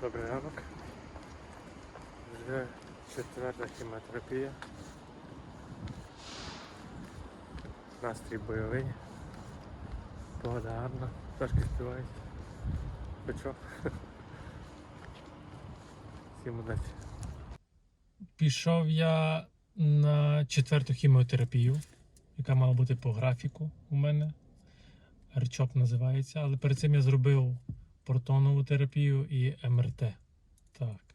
Добрий ранок. Вже четверта хіміотерапія. Настрій бойовий. Погода гарна, пташки співають. Бичок. Всім удачі. Пішов я на четверту хіміотерапію, яка мала бути по графіку у мене. РЧОП називається, але перед цим я зробив протонову терапію і МРТ. Так.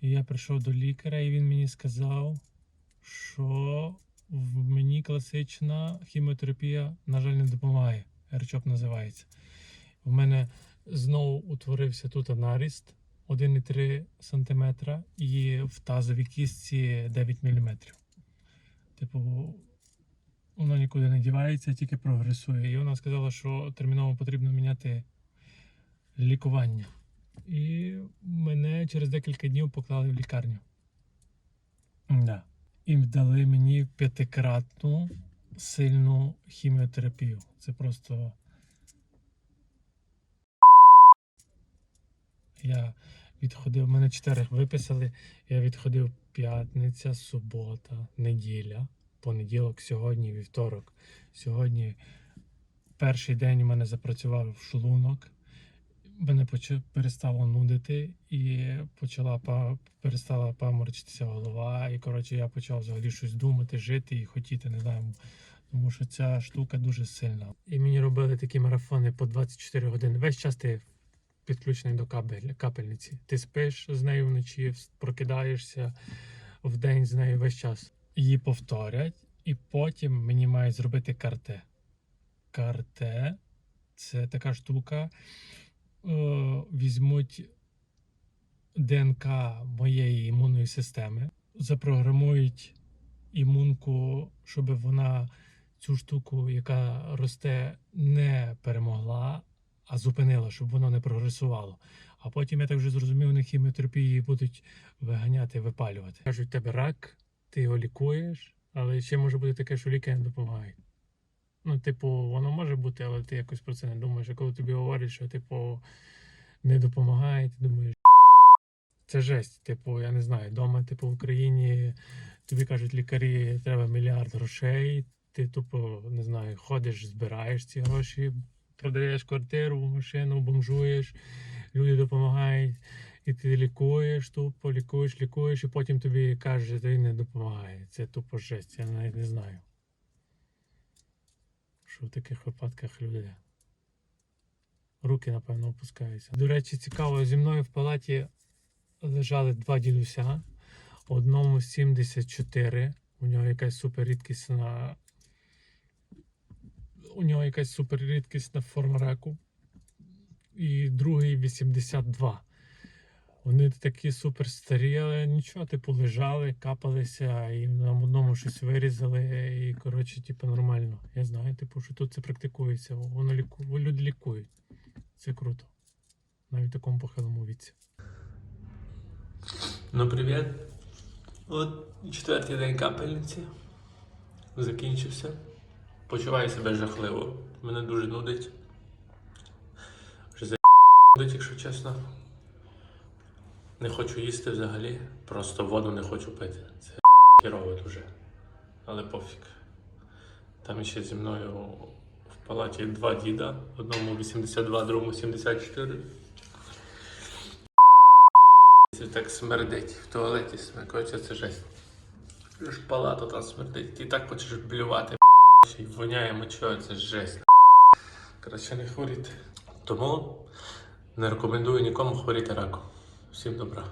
І я прийшов до лікаря, і він мені сказав, що в мені класична хіміотерапія, на жаль, не допомагає. РЧОП називається. У мене знову утворився тут наріст 1,3 см і в тазовій кістці 9 мм. Типу, воно нікуди не дівається, тільки прогресує. І вона сказала, що терміново потрібно міняти лікування. І мене через декілька днів поклали в лікарню. Да. І дали мені п'ятикратну сильну хіміотерапію. Це просто. Я відходив, мене чотири виписали. Я відходив п'ятниця, субота, неділя, понеділок, сьогодні, вівторок. Сьогодні перший день у мене запрацював шлунок. Мене перестало нудити і почала перестала паморочитися голова. І коротше я почав взагалі щось думати, жити і хотіти, не знаю. Тому що ця штука дуже сильна. І мені робили такі марафони по 24 години. Весь час ти підключений до кабель, капельниці. Ти спиш з нею вночі, прокидаєшся в день з нею весь час. Її повторять, і потім мені мають зробити карте. Карте це така штука. Е, візьмуть ДНК моєї імунної системи, запрограмують імунку, щоб вона цю штуку, яка росте, не перемогла, а зупинила, щоб воно не прогресувало. А потім я так вже зрозумів, на хіміотерапії будуть виганяти, випалювати. Кажуть, тебе рак, ти його лікуєш, але ще може бути таке, що ліки не допомагають. Ну, типу, воно може бути, але ти якось про це не думаєш. А коли тобі говорять, що типу не допомагає, ти думаєш. Це жесть. Типу, я не знаю, вдома, типу, в Україні тобі кажуть лікарі, треба мільярд грошей. Ти тупо не знаю, ходиш, збираєш ці гроші, продаєш квартиру, машину, бомжуєш, люди допомагають, і ти лікуєш, тупо лікуєш, лікуєш, і потім тобі кажуть, що тобі не допомагає. Це тупо жесть, я навіть не знаю. Що в таких випадках люди. Руки, напевно, опускаються. До речі, цікаво, зі мною в палаті лежали два дідуся. Одному 74. У нього якась суперрідкісна. У нього якась суперрідкісна форма раку. І другий 82. Вони такі супер старі, але нічого, типу, лежали, капалися, і на одному щось вирізали, і коротше, типу, нормально. Я знаю, типу, що тут це практикується. Воно ліку... люди лікують. Це круто. Навіть в такому похилому віці. Ну, привіт. От четвертий день капельниці. Закінчився. Почуваю себе жахливо. Мене дуже нудить. Вже за якщо чесно. Не хочу їсти взагалі. Просто воду не хочу пити. Це хірово дуже. Але пофіг. Там ще зі мною в палаті два діда. Одному 82, другому 74. Це так смердить в туалеті смеркоче, це жесть. Палата там смердить. Ти так хочеш блювати, й воняє мочою, це жесть. Краще не хворіти. Тому не рекомендую нікому хворіти раком. Всім добра.